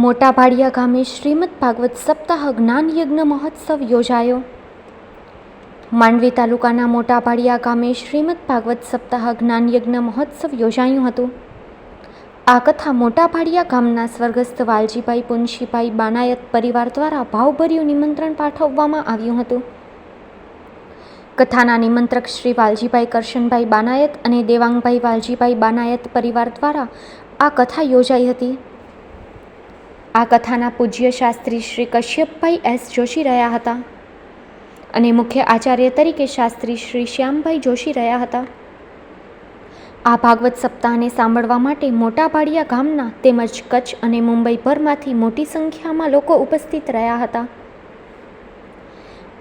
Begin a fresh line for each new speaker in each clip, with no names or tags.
મોટા ભાડિયા ગામે શ્રીમદ ભાગવત સપ્તાહ જ્ઞાન યજ્ઞ મહોત્સવ યોજાયો. માંડવી તાલુકાના મોટા ભાડિયા ગામે શ્રીમદ ભાગવત સપ્તાહ જ્ઞાન યજ્ઞ મહોત્સવ યોજાયું હતું. આ કથા મોટા ભાડિયા ગામના સ્વર્ગસ્થ વાલજીભાઈ, પુનશીભાઈ બાનાયત પરિવાર દ્વારા ભાવભર્યું નિમંત્રણ પાઠવવામાં આવ્યું હતું. કથાના નિમંત્રક શ્રી વાલજીભાઈ કરશનભાઈ બાનાયત અને દેવાંગભાઈ વાલજીભાઈ બાનાયત પરિવાર દ્વારા આ કથા યોજાઈ હતી. આ કથાના પૂજ્ય શાસ્ત્રી શ્રી કશ્યપભાઈ એસ જોશી રહ્યા હતા. અને મુખ્ય આચાર્ય તરીકે શાસ્ત્રી શ્રી શ્યામભાઈ જોશી રહ્યા હતા. આ ભાગવત સપ્તાહને સાંભળવા માટે મોટા પાડિયા ગામના તેમજ કચ્છ અને મુંબઈભરમાંથી મોટી સંખ્યામાં લોકો ઉપસ્થિત રહ્યા હતા.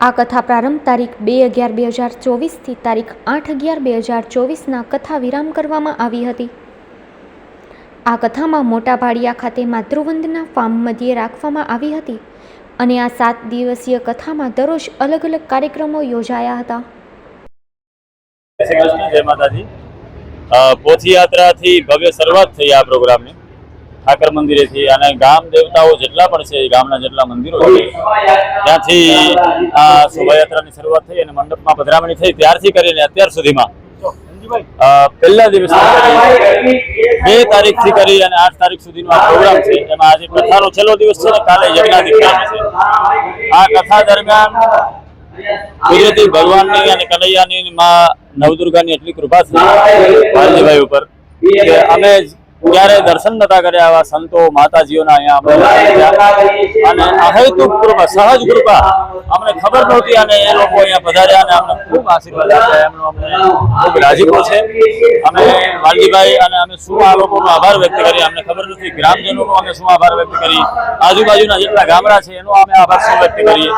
આ કથા પ્રારંભ તારીખ બે અગિયાર બે હજાર ચોવીસથી તારીખ આઠ અગિયાર બે હજાર ચોવીસના કથા વિરામ કરવામાં આવી હતી. આ કથામાં મોટા ભાડિયા ખાતે માતૃવંદના ફાર્મ મધ્યે રાખવામાં આવી હતી અને આ સાત દિવસીય કથામાં દરરોજ અલગ અલગ કાર્યક્રમો યોજાયા હતા.
જય માતાજી. ભવ્ય શરૂઆત થઈ આ પ્રોગ્રામની. ઠાકર મંદિરેથી અને ગામ દેવતાઓ જેટલા પણ છે ગામના જેટલા મંદિરો છે, ત્યાંથી આ શોભાયાત્રાની શરૂઆત થઈ અને મંડપમાં પધરામણી થઈ. ત્યારથી કરીને અત્યાર સુધીમાં પહેલા દિવસ બે તારીખથી કરી અને આઠ તારીખ સુધીનો આ પ્રોગ્રામ છે. એમાં આજે કથાનો છેલ્લો દિવસ છે ને, કાલે યજ્ઞાધિકાર છે. આ કથા દરમિયાન કુદરતી ભગવાનની અને કનૈયાની માં નવદુર્ગાની એટલી કૃપા છે, વાલજીભાઈ ઉપર, કે અમે ક્યારે દર્શન નતા કર્યા આવા સંતો, માતાજીઓના અહીંયા અને અહેતુક કૃપા, સહજ કૃપા અમને ખબર નહોતી અને એ લોકો અહીંયા પધાર્યા અને અમને ખૂબ આશીર્વાદ આપ્યા. એમનો અમને ખૂબ રાજીપો છે. અમે વાલજીભાઈ અને અમે શું આ લોકોનો આભાર વ્યક્ત કરીએ, અમને ખબર નથી. ગ્રામજનોનો અમે શું આભાર વ્યક્ત કરી આજુબાજુના જેટલા ગામડા છે, એનો અમે આભાર શું વ્યક્ત કરીએ?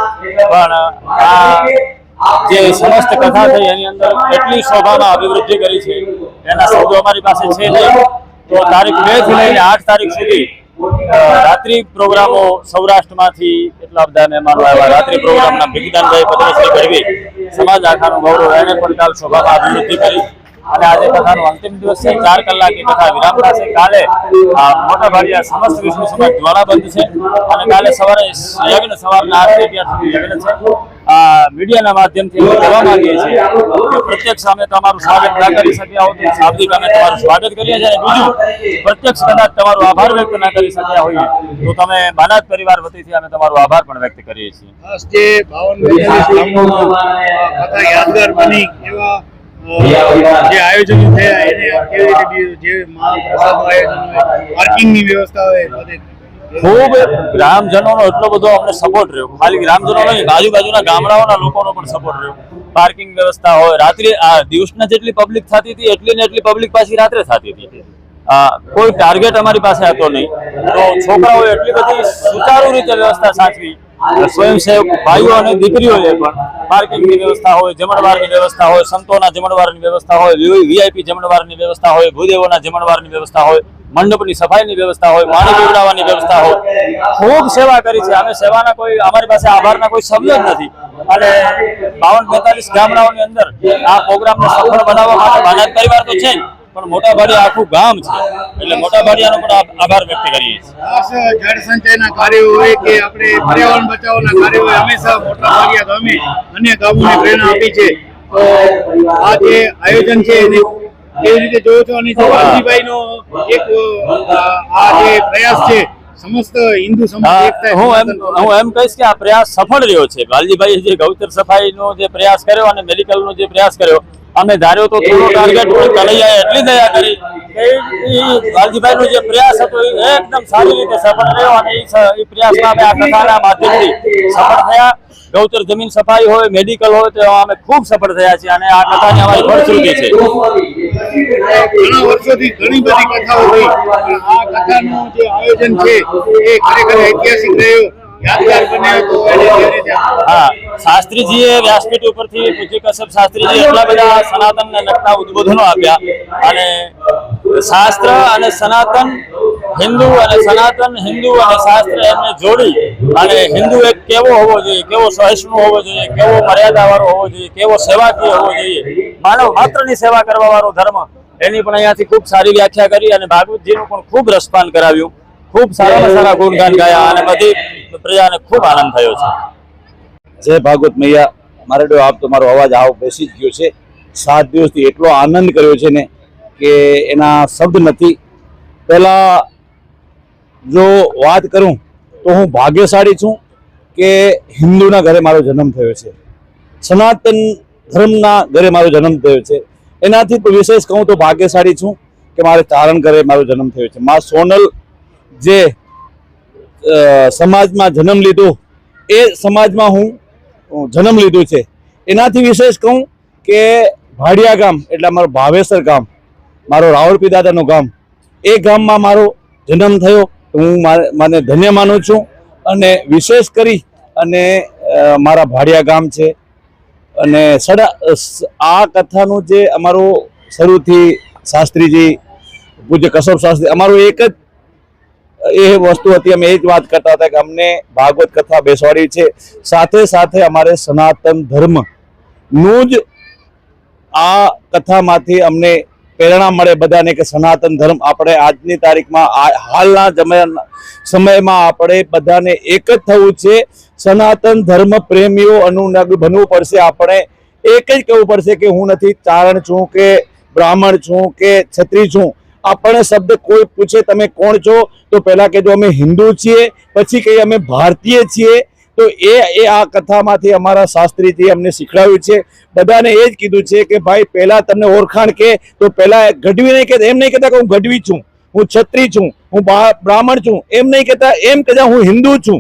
પણ આ જે સમસ્ત કથા થઈ, એની અંદર એટલી શોભામાં અભિવૃદ્ધિ કરી છે. એના શબ્દો અમારી પાસે છે નહીં તારીખ બેથી લઈને આઠ તારીખ સુધી રાત્રિ પ્રોગ્રામો સૌરાષ્ટ્રમાંથી એટલા બધા મહેમાનો આવ્યા. રાત્રિ પ્રોગ્રામના ભીખદાનભાઈ પદ્મશ્રી ગઢવી સમાજ આખાનું ગૌરવ એને પણ કાલ શોભામાં અભિવૃદ્ધિ કરી. અને આજે કથાનો અંતિમ દિવસ છે. ચાર કલાકની કથા વિરામ થશે કાલે મોટા ભાડિયા સમસ્ત વિષ્ણુ સમાજ દ્વારા બંધ છે. અને કાલે સવારે યજ્ઞ સવારના આઠ અગિયાર સુધી યજ્ઞ છે. મીડિયાના માધ્યમથી અમે કહેવા માંગીએ છીએ પ્રત્યક્ષ અમે તમારું સ્વાગત ના કરી શક્યા હો તો શાબ્દિક અમે તમારું સ્વાગત કરીએ છીએ. અને બીજું, પ્રત્યક્ષ કદાચ તમારો આભાર વ્યક્ત ના કરી શક્યા હોઈએ, તો તમે બાનાજ પરિવાર વતીથી અમે તમારો આભાર પણ વ્યક્ત કરીએ છીએ.
યાદગાર બની એવા જે આયોજનો થયા એને કેવી રીતે જે મહાપ્રસાદનું આયોજન હોય પાર્કિંગની વ્યવસ્થા હોય બધે.
ખૂબ ગ્રામજનોનો એટલો બધો અમને સપોર્ટ રહ્યો. ખાલી ગ્રામજનો નહીં આજુબાજુના ગામડાઓના લોકોનો પણ સપોર્ટ રહ્યો. પાર્કિંગ વ્યવસ્થા હોય રાત્રે આ દિવસના જેટલી પબ્લિક થતી હતી એટલી ને એટલી પબ્લિક પાછી રાત્રે થતી હતી. આ, કોઈ ટાર્ગેટ અમારી પાસે હતો નહીં. તો છોકરાઓએ એટલી બધી સુચારુ રીતે વ્યવસ્થા સાચવી. સ્વયંસેવક ભાઈઓ અને દીકરીઓએ પણ પાર્કિંગની વ્યવસ્થા હોય, જમણવારની વ્યવસ્થા હોય, સંતોના જમણવારની વ્યવસ્થા હોય વીઆઈપી જમણવારની વ્યવસ્થા હોય, ભૂદેવોના જમણવારની વ્યવસ્થા હોય, મંડપની સફાઈની વ્યવસ્થા હોય પાણી પીવડાવવાની વ્યવસ્થા હોય. ખૂબ સેવા કરી છે. અમે સેવાના કોઈ, અમારી પાસે આભારના કોઈ શબ્દ જ નથી. અને બાવન બેતાલીસ ગામડાઓની અંદર આ પ્રોગ્રામને સફળ બનાવવા માટે ભાજપ પરિવાર તો છે પણ મોટા ભાડિયા આખું ગામ છે. એટલે મોટા ભાડિયાનો પણ આભાર વ્યક્ત કરીએ છીએ.
જળ સંચયના કાર્યો હોય કે આપણે પર્યાવરણ બચાવના કાર્યો હોય હંમેશા મોટા ભાડિયા ગામે અન્ય ગામોને પ્રેરણા આપી છે. તો આ જે આયોજન છે એને કેવી રીતે જોયો છો? અને વાલજીભાઈનો એક આ જે પ્રયાસ છે સમસ્ત હિન્દુ સમાજ
હા, હું એમ હું એમ કહીશ કે આ પ્રયાસ સફળ રહ્યો છે. બાલજીભાઈ જે ગૌચર સફાઈનો જે પ્રયાસ કર્યો અને મેડિકલનો જે પ્રયાસ કર્યો અમે ધાર્યો તો થોડો ટાર્ગેટ પણ કનૈયાએ એટલી દયા કરી. વાલજીભાઈનો જે પ્રયાસ હતો એ એકદમ સારી રીતે સફળ રહ્યો અને એ પ્રયાસમાં અમે આ કથાના માધ્યમથી સફળ થયા. ગૌચર જમીન સફાઈ હોય મેડિકલ હોય તો અમે ખૂબ સફળ થયા છીએ અને આ કથાની અમારી ફળશ્રુતિ છે.
ઘણા વર્ષોથી ઘણી બધી કથાઓ થઈ. આ કથાનું જે આયોજન છે એ ખરેખર ઐતિહાસિક રહ્યો.
જોડી અને હિન્દુ એક કેવો હોવો જોઈએ, કેવો સહિષ્ણુ હોવો જોઈએ, કેવો મર્યાદાવાળો હોવો જોઈએ, કેવો સેવાકીય હોવો જોઈએ. માનવ માત્રની સેવા કરવા વાળો ધર્મ એની પણ અહીંયાથી ખૂબ સારી વ્યાખ્યા કરી અને ભાગવતજીનું પણ ખૂબ રસપાન કરાવ્યું. ખૂબ સારા સારા ગુણગાન ગાયા અને બધી પ્રજાને ખૂબ આનંદ થયો છે.
જય ભાગવત મૈયા. મારે આપ તમારો અવાજ આવ બેસી જ ગયો છે. સાત દિવસથી એટલો આનંદ કર્યો છે ને કે એના શબ્દ નથી. પહેલાં જો વાત કરું તો હું ભાગ્યશાળી છું કે હિન્દુના ઘરે મારો જન્મ થયો છે. સનાતન ધર્મના ઘરે મારો જન્મ થયો છે. એનાથી વિશેષ કહું તો ભાગ્યશાળી છું કે મારે તારણ ઘરે મારો જન્મ થયો છે. મા સોનલ જે સમાજમાં જન્મ લીધો. એ સમાજમાં હું જન્મ લીધો છે. એનાથી વિશેષ કહું કે ભાડિયા ગામ, એટલે અમારું ભાવેસર ગામ, મારો રાવળપી દાદાનું ગામ, એ ગામમાં મારો જન્મ થયો. હું મને ધન્ય માનું છું અને વિશેષ કરી અને મારા ભાડિયા ગામ છે. અને સડા આ કથાનું જે અમારું શરૂથી શાસ્ત્રીજી, પૂજ્ય કસબ શાસ્ત્રી, અમારું એક જ એ વસ્તુ હતી, અમે એ જ વાત કરતા હતા કે અમને ભાગવત કથા બેસવાડી છે. સાથે સાથે અમારે સનાતન ધર્મનું જ આ કથામાંથી અમને પ્રેરણા મળે બધાને કે સનાતન ધર્મ આપણે આજની તારીખમાં હાલના સમયમાં આપણે બધાને એક જ થવું છે. સનાતન ધર્મ પ્રેમીઓ અનુનગ બનવું પડશે. આપણે એક જ કહેવું પડશે કે હું નથી ચારણ છું કે બ્રાહ્મણ છું કે છત્રી છું. આપણે શબ્દ કોઈ પૂછે તમે કોણ છો? તો પહેલાં કહેજો અમે હિન્દુ છીએ પછી કહીએ અમે ભારતીય છીએ. તો એ એ આ કથામાંથી અમારા શાસ્ત્રીજી અમને શીખડાવ્યું છે. બધાને એ જ કીધું છે કે ભાઈ પહેલાં તમને ઓળખાણ કે તો પહેલાં ગઢવી નહીં કહેતા એમ નહીં કહેતા કે હું ગઢવી છું હું છત્રી છું હું બ્રાહ્મણ છું એમ નહીં કહેતા એમ કહેતા હું હિન્દુ છું.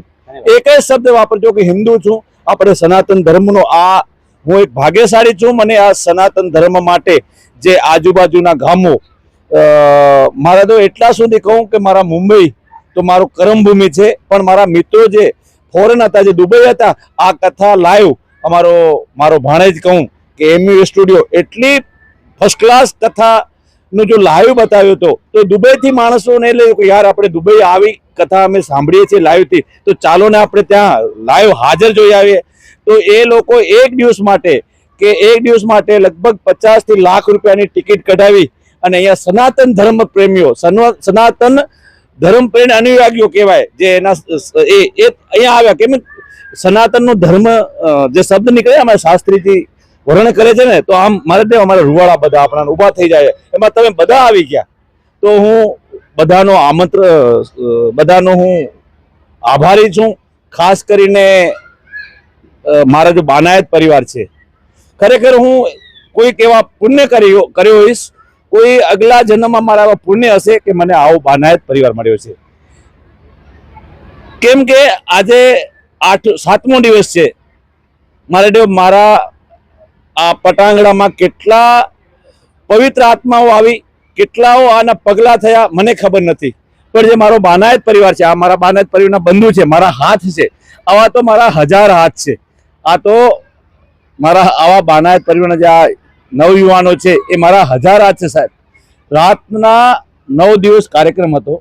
એક જ શબ્દ વાપરજો કે હિન્દુ છું. આપણે સનાતન ધર્મનો આ હું એક ભાગ્યશાળી છું મને આ સનાતન ધર્મ માટે જે આજુબાજુના ગામો મારા તો એટલા સુધી કહું કે મારા મુંબઈ તો મારું કરમભૂમિ છે, પણ મારા મિત્રો જે ફોરેન હતા, જે દુબઈ હતા, આ કથા લાઈવ અમારો, મારો ભાણેજ કહું કે એમયુ સ્ટુડિયો એટલી ફર્સ્ટ ક્લાસ કથાનું જો લાઈવ બતાવ્યો હતો તો દુબઈથી માણસોને એટલે યાર આપણે દુબઈ આવી કથા અમે સાંભળીએ છીએ લાઈવથી તો ચાલો ને આપણે ત્યાં લાઈવ હાજર જોઈ આવીએ. તો એ લોકો એક દિવસ માટે, કે એક દિવસ માટે લગભગ પચાસથી લાખ રૂપિયાની ટિકિટ કઢાવી અને અહીંયા સનાતન ધર્મ પ્રેમીઓ સનાતન ધર્મ પ્રેમ અનુયાગીઓ કહેવાય, જે એના એ અહીંયા આવ્યા. કેમ સનાતનનો ધર્મ જે શબ્દ નીકળે અમારા શાસ્ત્રીથી વર્ણન કરે છે ને, તો આમ મારે તે અમારા રૂવાળા બધા આપણા ઊભા થઈ જાય. એમાં તમે બધા આવી ગયા. તો હું બધાનો આમંત્ર બધાનો હું આભારી છું. ખાસ કરીને મારા જો બાનાયત પરિવાર છે. ખરેખર હું કોઈક એવા પુણ્ય કર્યો કર્યો હોઈશ કોઈ અગલા જન્મમાં મારા પુણ્ય હશે કે મને આવો બાનાયત પરિવાર મળ્યો છે? કેમ કે આજે આઠ, સાતમો દિવસ છે. મારે મારા આ પટાંગણામાં કેટલા પવિત્ર આત્માઓ આવી, કેટલાઓ આના પગલા થયા, મને ખબર નથી. પણ જે મારો બાનાયત પરિવાર છે, આ મારા બાનાયત પરિવારના બંધુ છે, મારા હાથ છે, આવા તો મારા હજાર હાથ છે. આ તો મારા આવા બાનાયત પરિવારના જે આ નવયુવાનો છે, એ મારા હજાર છે સાહેબ. રાતના નવ દિવસ કાર્યક્રમ હતો.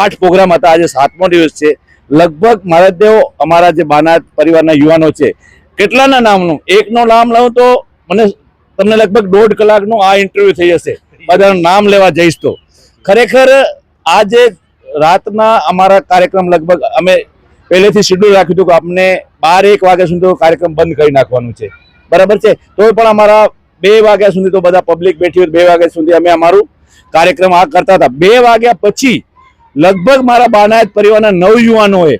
આઠ પ્રોગ્રામ હતા, આજે સાતમો દિવસ છે. લગભગ મારા દેવ, અમારા જે બાનાયત પરિવારના યુવાનો છે, કેટલાના નામનું? એકનો નામ લઉં તો મને, તમને લગભગ દોઢ કલાકનું આ ઇન્ટરવ્યુ થઈ જશે. બધાનું નામ લેવા જઈશ તો. ખરેખર આજે રાતના અમારા કાર્યક્રમ લગભગ અમે પહેલેથી શેડ્યુલ રાખ્યું હતું કે આપણે બાર એક વાગ્યા સુધી કાર્યક્રમ બંધ કરી નાખવાનું છે. બરાબર છે? તોય પણ અમારા બે વાગ્યા સુધી તો બધા પબ્લિક બેઠી હોય બે વાગ્યા સુધી અમે અમારું કાર્યક્રમ આ કરતા હતા. બે વાગ્યા પછી લગભગ મારા બાનાયત પરિવારના નવ યુવાનોએ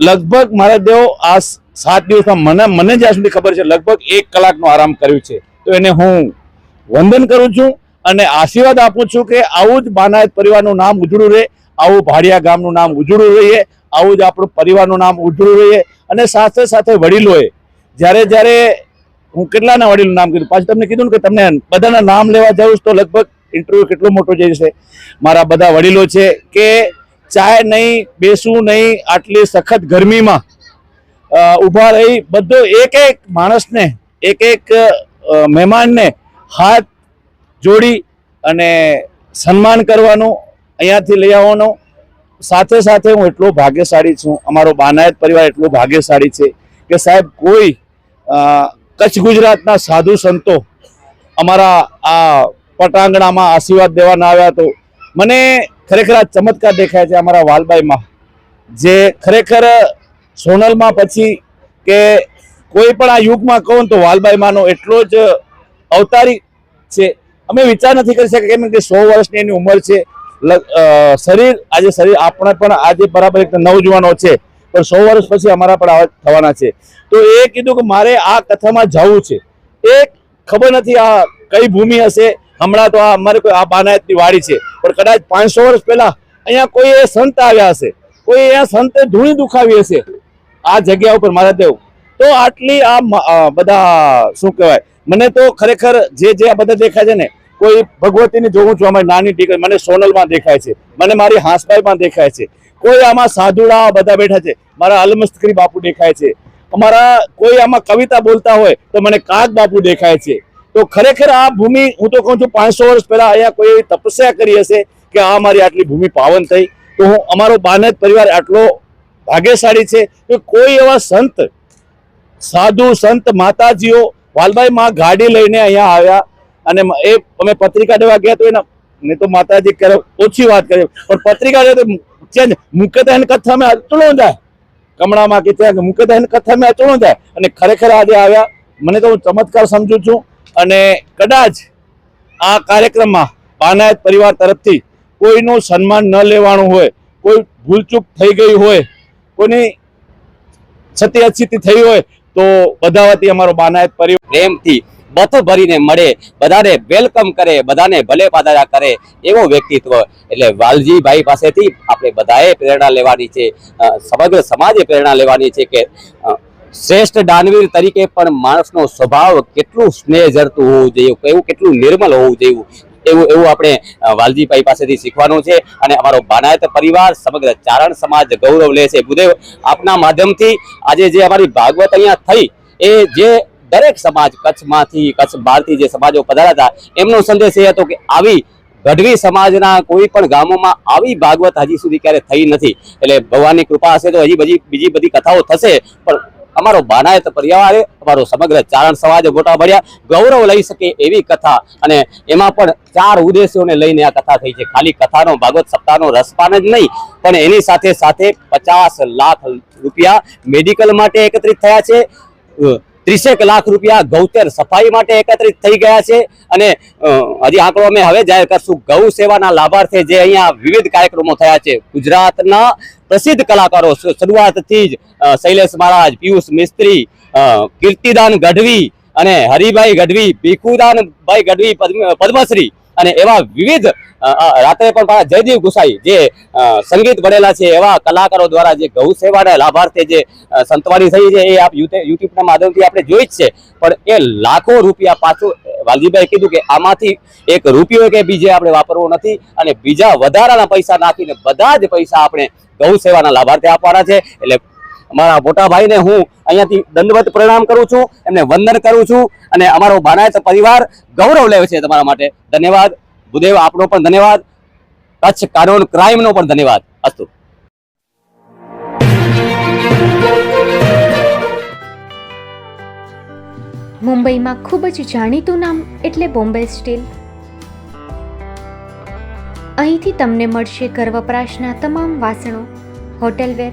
લગભગ મારા દેવ આ સાત દિવસમાં મને મને જ્યાં સુધી ખબર છે, લગભગ એક કલાકનો આરામ કર્યું છે. તો એને હું વંદન કરું છું અને આશીર્વાદ આપું છું કે આવું જ બાનાયત પરિવારનું નામ ઉજળું રહે, આવું ભાડિયા ગામનું નામ ઉજળું રહીએ, આવું જ આપણું પરિવારનું નામ ઉજળું રહીએ અને સાથે સાથે વડીલોએ જ્યારે જ્યારે હું કેટલાના વડીલનું નામ કીધું, પાછું તમને કીધું કે તમને બધાના નામ લેવા જાઉં તો લગભગ ઇન્ટરવ્યુ કેટલો મોટો જશે. મારા બધા વડીલો છે કે ચાય નહીં, બેસવું નહીં, આટલી સખત ગરમીમાં ઊભા રહી બધો એક એક માણસને, એક એક મહેમાનને હાથ જોડી અને સન્માન કરવાનું, અહીંયાથી લઈ આવવાનો. સાથે સાથે હું એટલો ભાગ્યશાળી છું, અમારો બાનાયત પરિવાર એટલો ભાગ્યશાળી છે કે સાહેબ કોઈ કચ્છ ગુજરાતના સાધુ સંતો અમારા આ પટાંગણામાં આશીર્વાદ દેવાના આવ્યા તો મને ખરેખર આ ચમત્કાર દેખાય છે અમારા વાલબાઈમાં. જે ખરેખર સોનલમાં પછી કે કોઈ પણ આ યુગમાં કહું તો વાલબાઈમાંનો એટલો જ અવતારી છે. અમે વિચાર નથી કરી શકીએ કેમ કે સો વર્ષની એની ઉંમર છે. શરીર, આજે શરીર આપણે પણ આજે બરાબર એક નવજુવાનો છે. પણ સો વર્ષ પછી અમારા પણ આવા થવાના છે. તો એ કીધું કે મારે આ કથામાં જવું છે. એ ખબર નથી આ કઈ ભૂમિ હશે. હમણાં તો આ અમારે કોઈ આ બાનાયતની વાડી છે. પણ કદાચ પાંચસો વર્ષ પહેલા અહીંયા કોઈ એ સંત આવ્યા હશે. કોઈ અહીંયા સંતે ધૂણી દુખાવી હશે. આ જગ્યા ઉપર મારા દેવ. તો આટલી આ બધા શું કહેવાય? મને તો ખરેખર જે જે આ બધા દેખાય છે ને, કોઈ ભગવતીને જોઉં છું અમારી નાની દીકરી મને સોનલમાં દેખાય છે. મને મારી હાંસભાઈમાં દેખાય છે. કોઈ આમાં સાધુડા બધા બેઠા છે. મારા અલમસ્તકરી બાપુ દેખાય છે. અમારા કોઈ આમાં કવિતા બોલતા હોય તો મને કાગ બાપુ દેખાય છે. તો ખરેખર આ ભૂમિ, હું તો કહું છું, પાંચસો વર્ષ પહેલા અહીંયા કોઈ એવી તપસ્યા કરી હશે કે આ મારી આટલી ભૂમિ પાવન થઈ. તો હું અમારો બાનજ પરિવાર આટલો ભાગ્યશાળી છે કે કોઈ એવા સંત, સાધુ સંત માતાજીઓ વાલભાઈ માં ગાડી લઈને અહીંયા આવ્યા અને એ અમે પત્રિકા દેવા ગયા તો એના ને તો માતાજી ઓછી વાત કરી, પણ પત્રિકા તો ચેન્જ મુખ્યતઃ કથા મેં અચળો જાય. કમળામાં કે ત્યાં મુખ્યતઃ કથા મેં અચળો જાય. અને ખરેખર આજે આવ્યા. મને તો હું ચમત્કાર સમજુ છું. અને કદાચ આ કાર્યક્રમમાં બાનાયત પરિવાર તરફથી કોઈનું સન્માન ન લેવાનું હોય, કોઈ ભૂલચૂક થઈ ગઈ હોય, કોઈની છતી અછતી થઈ હોય, તો બધા વતી અમારો બાનાયત પરિવાર
પ્રેમથી બથ ભરીને મળે, બધાને વેલકમ કરે, બધાને ભલે પાદારા કરે એવો વ્યક્તિત્વ. એટલે વાલજીભાઈ પાસેથી આપણે બધાએ પ્રેરણા લેવાની છે. સમગ્ર સમાજે પ્રેરણા લેવાની છે કે શ્રેષ્ઠ દાનવીર તરીકે પણ માણસનો સ્વભાવ કેટલું સ્નેહ જરતું હોવું જોઈએ કેવું કેટલું નિર્મલ હોવું જોઈએ, એવું એવું આપણે વાલજીભાઈ પાસેથી શીખવાનું છે. અને અમારો બાનાયત પરિવાર, સમગ્ર ચારણ સમાજ ગૌરવ લે છે. બુદેવ આપના માધ્યમથી આજે જે અમારી ભાગવત અહીંયા થઈ, એ જે દરેક સમાજ કચ્છમાંથી, કચ્છ બહારથી જે સમાજો પધાર્યા હતા, એમનો સંદેશ એ હતો કે આવી ગઢવી સમાજના કોઈ પણ ગામોમાં આવી ભાગવત હજી સુધી ક્યારે થઈ નથી. એટલે ભગવાનની કૃપા હશે તો હજી બધી, બીજી બધી કથાઓ થશે. પણ અમારો બાનાયત પરિવારે અમારો સમગ્ર ચારણ સમાજ મોટા ભર્યા. ગૌરવ લઈ શકે એવી કથા. અને એમાં પણ ચાર ઉદ્દેશોને લઈને આ કથા થઈ છે. ખાલી કથાનો, ભાગવત સપ્તાહનો રસપાન જ નહીં, પણ એની સાથે સાથે પચાસ લાખ રૂપિયા મેડિકલ માટે એકત્રિત થયા છે. ત્રીસેક લાખ રૂપિયા ગૌચર સફાઈ માટે એકત્રિત થઈ ગયા છે અને હજી આંકડો અમે હવે જાહેર કરશું. ગૌ સેવાના લાભાર્થે જે અહીંયા વિવિધ કાર્યક્રમો થયા છે. ગુજરાતના પ્રસિદ્ધ કલાકારો શરૂઆતથી જ શૈલેષ મહારાજ, પિયુષ મિસ્ત્રી કીર્તિદાન ગઢવી અને હરિભાઈ ગઢવી, ભીખુદાનભાઈ ગઢવી, પદ્મ- પદ્મશ્રી અને એવા વિવિધ રાત્રે પણ જયદેવ ગુસાઈ જે સંગીત ભણેલા છે, એવા કલાકારો દ્વારા જે ગૌ સેવાના લાભાર્થે જે સંતવારી થઈ છે, એ આપ યુટ્યુબના માધ્યમથી આપણે જોઈ જ છે. પણ એ લાખો રૂપિયા પાછું વાલજીભાઈ કીધું કે આમાંથી એક રૂપિયો કે બીજે આપણે વાપરવો નથી અને બીજા વધારાના પૈસા નાખીને બધા જ પૈસા આપણે ગૌ સેવાના લાભાર્થે આપવાના છે. એટલે અમારા મોટા ભાઈને હું અહીંયાથી દંડવત પ્રણામ કરું છું, એમને વંદન કરું છું અને અમારો બાનાયત પરિવાર ગૌરવ લે છે તમારા માટે. ધન્યવાદ. ભૂદેવ, આપનો પણ ધન્યવાદ. કચ્છ કાનૂન ક્રાઇમનો પણ ધન્યવાદ. અસ્તુ.
મુંબઈમાં ખૂબ જ જાણીતું નામ એટલે બોમ્બે સ્ટીલ. અહીંથી તમને મળશે ઘર વપરાશના તમામ વાસણો, hotelware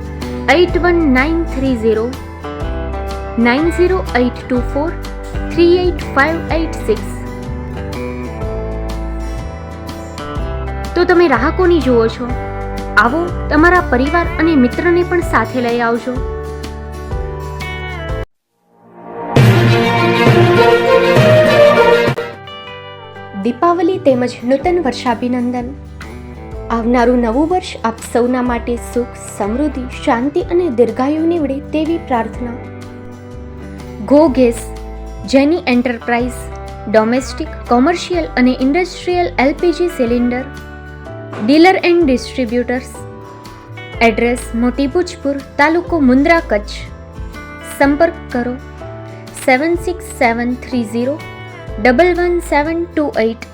eight one nine three zero nine zero eight two four three eight five eight six તો તમે રાહકોની જુઓ છો. આવો તમારા પરિવાર અને મિત્રને પણ સાથે લઈ આવજો. દીપાવલી તેમજ નૂતન વર્ષાભિનંદન. આવનારું નવું વર્ષ આપ સૌના માટે સુખ, સમૃદ્ધિ, શાંતિ અને દીર્ઘાયુ નીવડે તેવી પ્રાર્થના. Go gas Jenny enterprise domestic, commercial અને industrial LPG cylinder, dealer and distributors, address Moti Bhujpur તાલુકો મુન્દ્રા કચ્છ. સંપર્ક કરો, seven six seven three zero, double one seven two eight